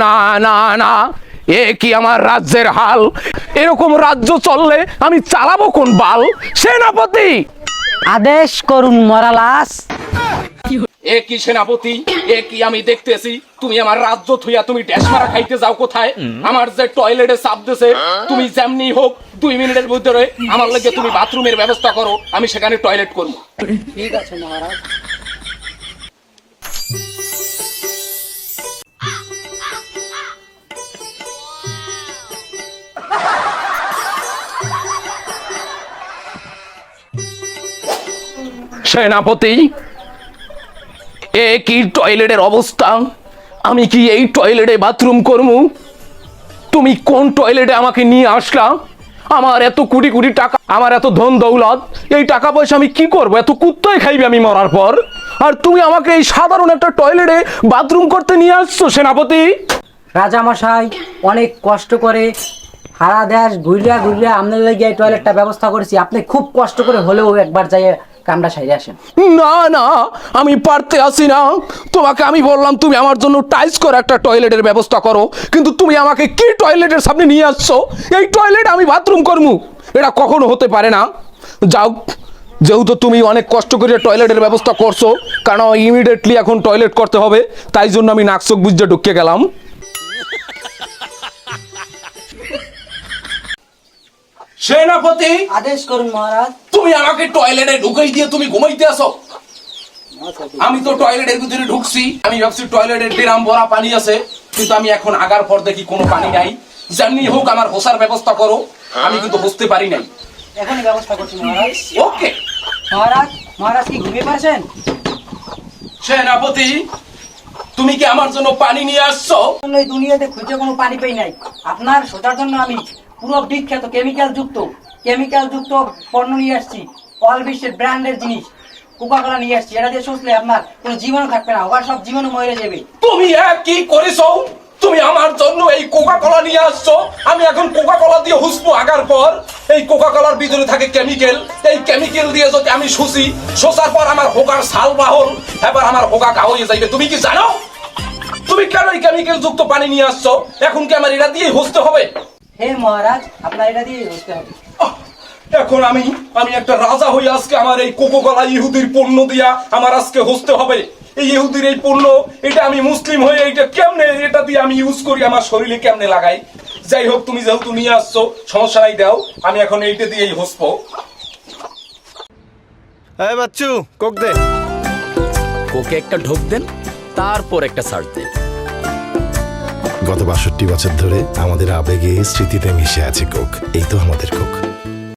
না না না এ কি আমার রাজ্যের হাল? এরকম রাজ্য চললে আমি চালাবো কোন বাল? সেনাপতি! আদেশ করুন মরালাস। এ কি সেনাপতি? এ কি আমি দেখতেছি? তুমি আমার রাজ্য থুইয়া তুমি ড্যাশ মারা খাইতে যাও কোথায়? আমার যে টয়লেটে চাপ দিছে তুমি যেমনি হোক দুই মিনিটের ভিতরে আমার লাগে তুমি বাথরুমের ব্যবস্থা করো আমি সেখানে টয়লেট করব। ঠিক আছে মহারাজ। সেনাপতি, এ কি টয়লেটের অবস্থা? আমি কি এই টয়লেটে বাথরুম করব? তুমি কোন টয়লেটে আমাকে নিয়ে আসলা? আমার এত কোটি কোটি টাকা, আমার এত ধন দৌলত, এই টাকা পয়সা আমি কি করব? এত কুত্তই খাইবে আমি মরার পর? আর তুমি আমাকে এই সাধারণ একটা টয়লেটে বাথরুম করতে নিয়ে আসছো, সেনাপতি? রাজামশাই, অনেক কষ্ট করে হারা দেশ ঘুরিয়া ঘুরিয়া আপনার লেগে এই টয়লেটটা ব্যবস্থা করেছি। আপনি খুব কষ্ট করে হলেও একবার যাই কামটা সাইরে আসেন। না না, আমি পারতে আসি না। তোমাকে আমি বললাম, তুমি আমার জন্য টাইস করে একটা টয়লেটের ব্যবস্থা করো। কিন্তু তুমি আমাকে কি টয়লেটের সামনে নিয়ে আসছো? এই টয়লেট আমি বাথরুম করব। এটা কখনো হতে পারে না। যাও, যেহেতু তুমি অনেক কষ্ট করে টয়লেটের ব্যবস্থা করছ কারণ ইমিডিয়েটলি এখন টয়লেট করতে হবে? তাই জন্য আমি নাকচোখ বুঝতে ঢুকে গেলাম। সেনাপতি! আদেশ করুন মহারাজ। তুমি আমাকে টয়লেটে ঢুকাই দিয়ে তুমি ঘুমাইতে আসো। আমি তো টয়লেটের ভিতরে ঢুকছি। আমি ভাবছি টয়লেটের ড্রাম ভরা পানি আছে কিন্তু আমি এখন আগার পর দেখি কোনো পানি নাই। যেমনি হোক আমার হোসার ব্যবস্থা করো। আমি কিন্তু বুঝতে পারি নাই। এখনই ব্যবস্থা করছি মহারাজ। ওকে। মহারাজ মহারাজ কি ঘুমিয়ে পারছেন সেনাপতি তুমি কি আমার জন্য পানি নিয়ে আসছো? এই দুনিয়াতে খুঁজে কোনো পানি পাই নাই। আপনার সোটার জন্য আমি পুরো বিখ্যাত কেমিক্যাল যুক্ত কেমিক্যাল যুক্ত পণ্য নিয়ে আসছি। অল বিশ্বের ব্র্যান্ডের জিনিস। কোকা কোলা নিয়ে আসছি। এটা দিয়ে শুষলে আপনার কোনো জীবন থাকবে না। ওর সব জীবনও মরে যাবে। তুমি কি করেছ? তুমি আমার জন্য এই কোকা কলা নিয়ে আসছো? আমি এখন কোকা কলা দিয়ে হুসবো আগার পর, এই কোকা কলার ভিতরে থাকে কেমিক্যাল এই কেমিক্যাল দিয়ে যদি আমি শুষি শোষার পর আমার হোকার সাল বাহল এবার আমার হোকা গা হয়ে যাইবে। তুমি কি জানো? তুমি কেন এই কেমিক্যাল যুক্ত পানি নিয়ে আসছো? এখন কি আমার এটা দিয়ে হুসতে হবে? হে মহারাজ আপনার এটা দিয়ে বুঝতে হবে। এখন আমি আমি একটা রাজা হয়ে আজকে আমার এই কোকো কলা ইহুদির পণ্য দিয়া আমার আজকে হসতে হবে। এই ইহুদির এই পণ্য এটা আমি মুসলিম হয়ে এটা কেমনে এটা দিয়ে আমি ইউজ করি আমার শরীরে কেমনে লাগাই? যাই হোক তুমি যেহেতু নিয়ে আসছো সমস্যা নাই দাও আমি এখন এইটা দিয়েই হসবো। এই বাচ্চু কোক দে। ওকে একটা ঢোক দেন তারপর একটা সার্চ দেন। গত বাষট্টি বছর ধরে আমাদের আবেগে স্মৃতিতে মিশে আছে কোক। এই তো আমাদের কোক।